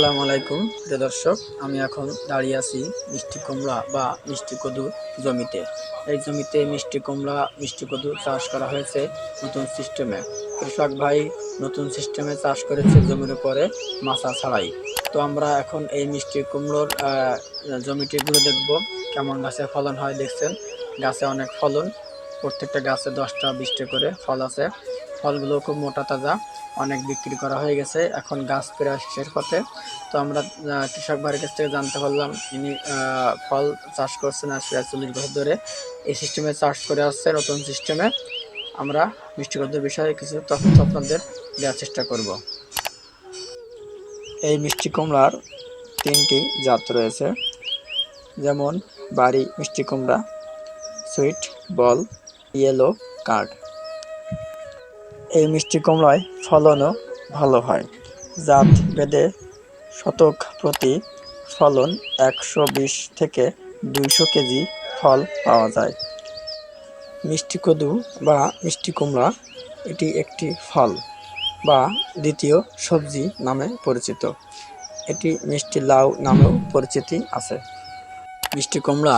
আলাইকুম প্রিয় দর্শক। আমি এখন দাঁড়িয়ে আছি মিষ্টি কুমড়া বা মিষ্টি কদু জমিতে। এই জমিতে মিষ্টি কুমড়া মিষ্টি কদু চাষ করা হয়েছে নতুন সিস্টেমে। কৃষক ভাই নতুন সিস্টেমে চাষ করেছে জমির উপরে মাছা ছাড়াই। তো আমরা এখন এই মিষ্টি কুমড়োর আহ, জমিটি ঘুরে দেখব কেমন গাছে ফলন হয় দেখছেন? গাছে অনেক ফলন। প্রত্যেকটা গাছে দশটা বিশটা করে ফল আছে। ফলগুলো খুব মোটা তাজা, অনেক বিক্রি করা হয়ে গেছে। এখন গাছ প্রায় শেষের পথে। তো আমরা কৃষক ভাইয়ের কাছ থেকে জানতে পারলাম, ইনি ফল চাষ করছেন আর প্রায় চল্লিশ বছর ধরে। এই সিস্টেমে চাষ করে আসছে নতুন সিস্টেমে। আমরা মিষ্টিকদের বিষয়ে কিছু তথ্য আপনাদের দেওয়ার চেষ্টা করব। এই মিষ্টি কুমড়ার তিনটি জাত রয়েছে। যেমন, বাড়ি মিষ্টি কুমড়া, সুইট বল, ইয়েলো কার্ড। এই মিষ্টি কুমড়ায় ফলনও ভালো হয়। জাত ভেদে শতক প্রতি ফলন একশো বিশ থেকে দুইশো কেজি ফল পাওয়া যায়। মিষ্টি কদু বা মিষ্টি কুমড়া এটি একটি ফল বা দ্বিতীয় সবজি নামে পরিচিত। এটি মিষ্টি লাউ নামেও পরিচিতি আছে। মিষ্টি কুমড়া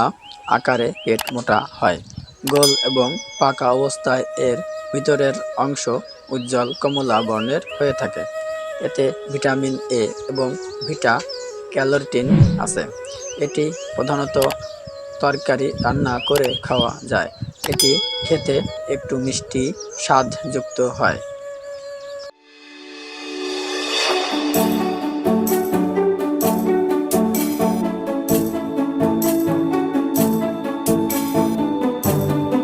আকারে পেট মোটা হয়। গোল এবং পাকা অবস্থায় এর ভিতরের অংশ উজ্জ্বল কমলা বর্ণের হয়ে থাকে। এতে ভিটামিন এ এবং ভিটা ক্যালোরটিন আছে। এটি প্রধানত তরকারি রান্না করে খাওয়া যায়। এটি খেতে একটু মিষ্টি স্বাদযুক্ত হয়।